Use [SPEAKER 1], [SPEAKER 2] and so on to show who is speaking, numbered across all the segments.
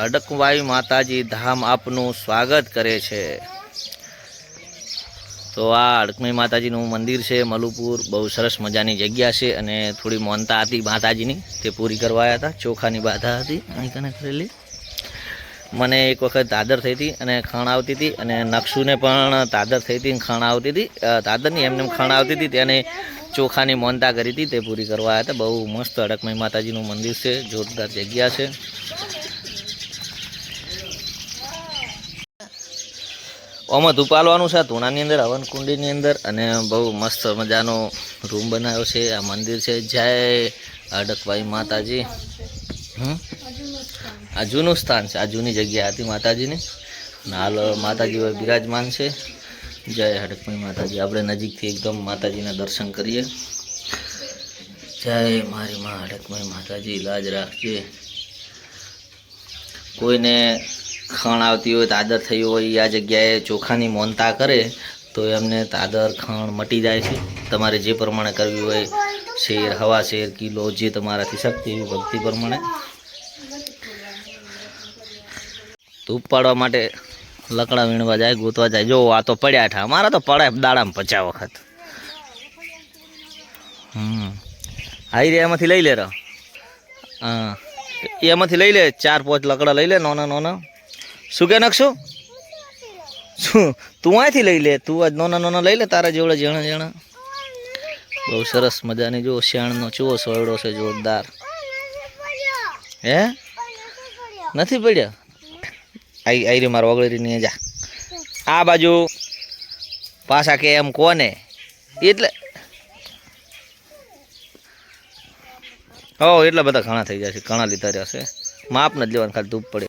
[SPEAKER 1] અડકવાઈ માતાજી ધામ આપનું સ્વાગત કરે છે. તો આ અડકમઈ માતાજીનું મંદિર છે, મલુપુર. બહુ સરસ મજાની જગ્યા છે અને થોડી મોનતા હતી માતાજીની. તે પૂરી કરવાયા હતા. ચોખાની બાધા હતી. અહીં કને કરેલી મને એક વખત દાદર થઈ હતી અને ખાણ આવતી હતી અને નકશુને પણ દાદર થઈ હતી ખાણ આવતી હતી. દાદરની એમને એમ ખાણ આવતી હતી તેને ચોખાની મોનતા કરી હતી. તે પૂરી કરવા હતા. બહુ મસ્ત અડકમઈ માતાજીનું મંદિર છે. જોરદાર જગ્યા છે. ઓમાં ધૂપાલવાનું છે ધૂણાની અંદર હવન કુંડીની અંદર, અને બહુ મસ્ત મજાનો રૂમ બનાવ્યો છે, આ મંદિર છે. જય અડકભાઈ માતાજી. આ જૂનું સ્થાન છે, આ જૂની જગ્યા હતી માતાજીની. હાલ માતાજી બિરાજમાન છે. જય હડકભાઈ માતાજી. આપણે નજીકથી એકદમ માતાજીના દર્શન કરીએ. જય મારી માં હડકભાઈ માતાજી. લાજ રાખજે. કોઈને ખણ આવતી હોય, તાદર થઈ હોય આ જગ્યાએ ચોખાની મોનતા કરે, તો એમને તાદર, ખણ મટી જાય છે. તમારે જે પ્રમાણે કરવી હોય, શેર, હવા શેર, કિલો, જે તમારાથી શક્તિ એવી ભક્તિ પ્રમાણે. ધૂપ પાડવા માટે લકડા વીણવા જાય, ગોતવા જાય. જો, આ તો પડ્યા ઠા. અમારા તો પડે દાડામાં પચાસ વખત. હમ. હાઈ રે, એમાંથી લઈ લે હા. એમાંથી લઈ લે, ચાર, પાંચ લકડા લઈ લે, નોના, નાના. શું કે નાખશું શું? તું અહીંથી લઈ લે. તું આજ નાના નાના લઈ લે, તારા જેવડા જણા જણા બહુ સરસ મજાની જો શિયાળનો ચૂવો સોયડો છે જોરદાર. હે? નથી પડ્યા? આઈ આઈ મારો વગળેરી નહીં જા. આ બાજુ પાછા કે એમ કોને? એટલે હો, એટલા બધા ઘણા થઈ જાય છે, ઘણા લીધા રહ્યા છે. માપ નથી લેવાનું, ખાલી ધૂપ પડે.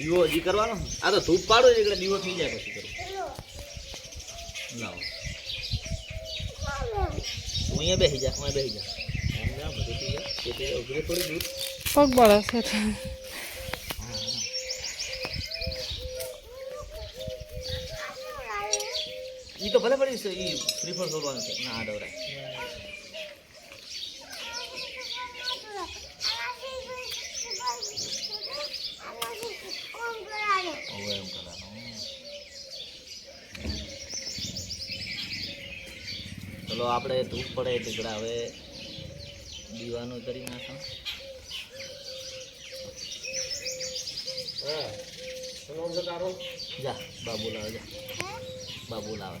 [SPEAKER 1] દીવો હજી કરવાનો? આ તો ધૂપ પાડો એટલે દીવો થઈ જાય પછી કરું લાવો. અહીંયા બેસી જા હું અહીંયા બેસી જા.
[SPEAKER 2] પગ બળે છે
[SPEAKER 1] ઈ તો ભલે પડી છે ઈ પ્રિફર કરવાનું છે. ના ડવરાય. ચલો આપણે ધૂપ પડે ટીકડા હવે દીવાનું કરી નાખો. જા બાબુ લાવે જા. બાબુ લાવે.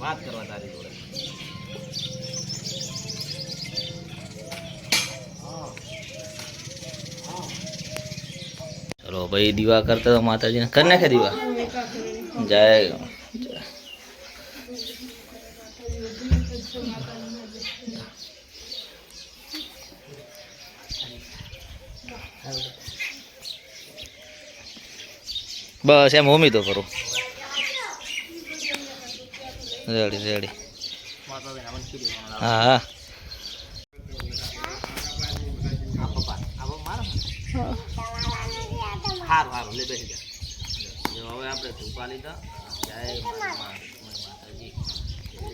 [SPEAKER 1] વાત કરવા તારી જોડે. ચલો ભાઈ દીવા કરતા તો માતાજીને કરી નાખે દીવા? જય. બસ એમ હોમી તો કરું રેડી રેડી. હા હા. સારું સારું લે બેસી જા. જો હવે આપણે ધૂપા લીધા જય મા- મા- માતાજી લે. હા, લે. હા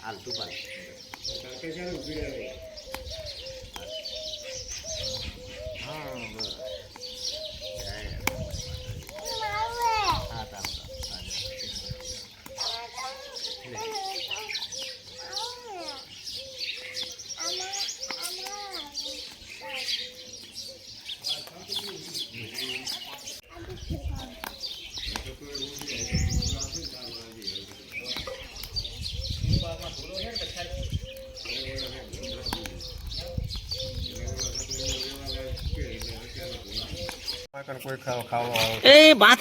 [SPEAKER 1] હાલ ધૂપા લે. હા બસ જય હા તારું હા જા. લે.
[SPEAKER 3] કોઈ ખાવા ખાવા
[SPEAKER 1] એ બાત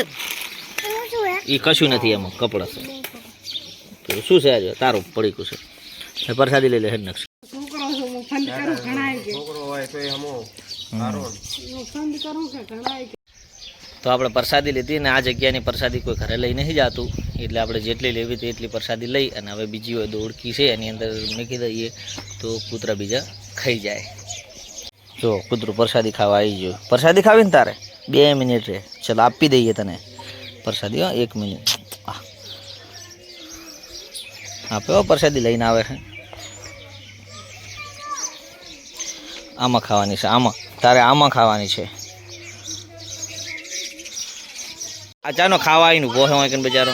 [SPEAKER 1] એ કશું નથી એમાં કપડા છે. શું છે આજે? તારું પડીકું છે. પ્રસાદી લઈ લે હેડ નાખશે
[SPEAKER 2] છોકરો છું હું ફંડ કરું ઘણાય કે.
[SPEAKER 3] છોકરો હોય તો
[SPEAKER 1] આપણે પ્રસાદી લીધી ને આ જગ્યાની પ્રસાદી કોઈ ઘરે લઈ નહીં જતું. એટલે આપણે જેટલી લેવી હતી એટલી પ્રસાદી લઈ અને હવે બીજી હોય દોડકી છે એની અંદર મૂકી દઈએ તો કૂતરા બીજા ખાઈ જાય. જો કૂતરું પ્રસાદી ખાવા આવી ગયું. પ્રસાદી ખાવી ને તારે? બે મિનિટ રે ચલો આપી દઈએ તને. પ્રસાદી હો એક મિનિટ. આપ્યો પ્રસાદી લઈને આવે છે. આમાં ખાવાની છે આમાં. તારે આમાં ખાવાની છે. આ ચાનો ખાવા આવીને ઊભો હોય કે બજારો.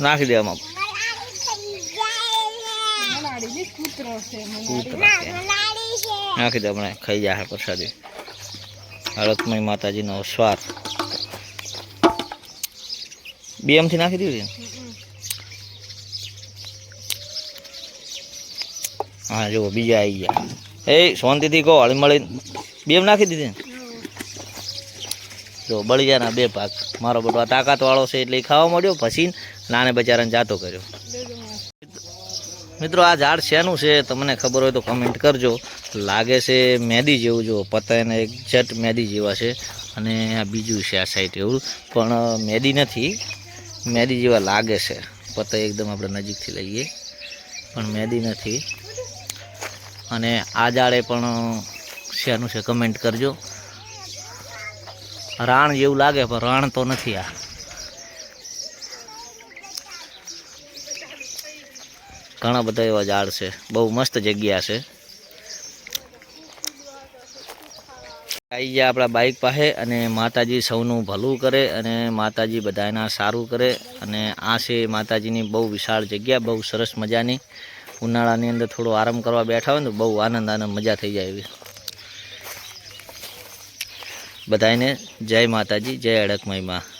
[SPEAKER 1] નાખી દે આમાં. નાખી દે હમણાં ખાઈ જાય પ્રસાદી. હળકમય માતાજીનો સ્વાર બેમથી નાખી દીધું? હા, જુઓ, બીજા આવી ગયા. એ શાંતિથી કહો, હળી મળી બે નાખી દીધી જો બળી ગયા ના બે પાક મારો બધો તાકાતવાળો છે એટલે ખાવા મળ્યો પછી નાને બચારાને જાતો કર્યો. મિત્રો, આ ઝાડ શેનું છે તમને ખબર હોય તો કમેન્ટ કરજો. લાગે છે મેદી જેવું જો પતંગ એક જટ મેદી જેવા છે અને આ બીજું છે આ સાઈડ એવું. પણ મેદી નથી, મેદી જેવા લાગે છે. પતંગ એકદમ આપણે નજીકથી લઈએ. પણ મેદી નથી. અને આ ઝાડે પણ શેનું છે કમેન્ટ કરજો. રાણ જેવું લાગે, પણ રાણ તો નથી આ. ઘણા બધા એવા ઝાડ છે. બહુ મસ્ત જગ્યા છે. આવી ગયા આપણા બાઇક પાસે અને માતાજી સૌનું ભલું કરે અને માતાજી બધાના સારું કરે અને આ છે માતાજીની બહુ વિશાળ જગ્યા, બહુ સરસ મજાની. ઉનાળાની અંદર થોડો આરામ કરવા બેઠા હોય ને બહુ આનંદ આનંદ મજા થઈ જાય એવી. બધાને જય માતાજી, જય અડકમયમાં.